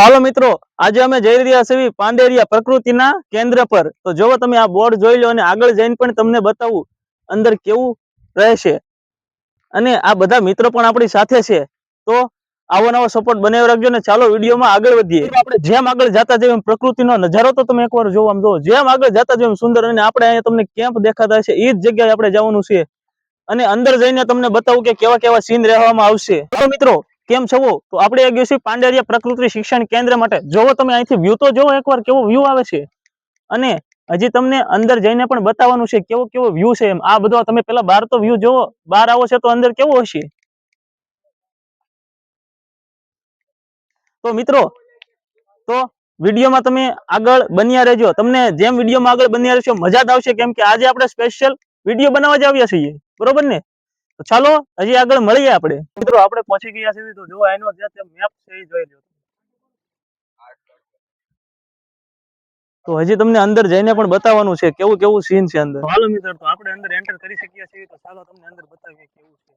હાલો મિત્રો, આજે અમે જઈ રહ્યા છીએ પાંડેરિયા પ્રકૃતિના કેન્દ્ર પર. તો જો તમે આ બોર્ડ જોઈ લો અને આગળ જઈને પણ તમને બતાવું અંદર કેવું રહેશે. અને આ બધા મિત્રો પણ આપણી સાથે છે. તો આવો નવો સપોર્ટ બનાવી રાખજો ને ચાલો વિડીયોમાં આગળ વધીએ. આપણે જેમ આગળ જતા જઈએ પ્રકૃતિનો નજારો તો તમે એકવાર જોવા આમ જોવો. જેમ આગળ જતા જઈએ સુંદર અને આપણે અહીંયા તમને કેમ્પ દેખાતા છે એ જ જગ્યાએ આપણે જવાનું છે. અને અંદર જઈને તમને બતાવું કે કેવા કેવા સીન રહેવામાં આવશે. મિત્રો કેમ છો? તો આપણે ગયું પાંડેરિયા પ્રકૃતિ શિક્ષણ કેન્દ્ર માટે. જોવો તમે અહીંથી વ્યૂ તો જોવો એકવાર કેવો વ્યૂ આવે છે. અને હજી તમને અંદર જઈને પણ બતાવવાનું છે કેવો કેવો વ્યૂ છે એમ. આ બધો તમે પેલા બહાર તો વ્યૂ જોવો. બહાર આવો છે તો અંદર કેવો હશે? તો મિત્રો, તો વિડીયોમાં તમે આગળ બન્યા રહેજો. તમને જેમ વિડીયોમાં આગળ બન્યા રહેશો, મજા જ આવશે. કેમ કે આજે આપણે સ્પેશિયલ વીડિયો બનાવવા જ આવ્યા છીએ. બરોબર ને? તો ચાલો હજી આગળ મળીએ આપણે. મિત્રો આપણે પહોંચી ગયા છીએ તો જો એનો જે મેપ છે એ જોઈ લો. તો હજી તમને અંદર જઈને પણ બતાવવાનું છે કેવું કેવું સીન છે અંદર? હાલો મિત્રો તો આપણે અંદર એન્ટર કરી શકીએ છીએ તો ચાલો તમને અંદર બતાવીએ કેવું છે.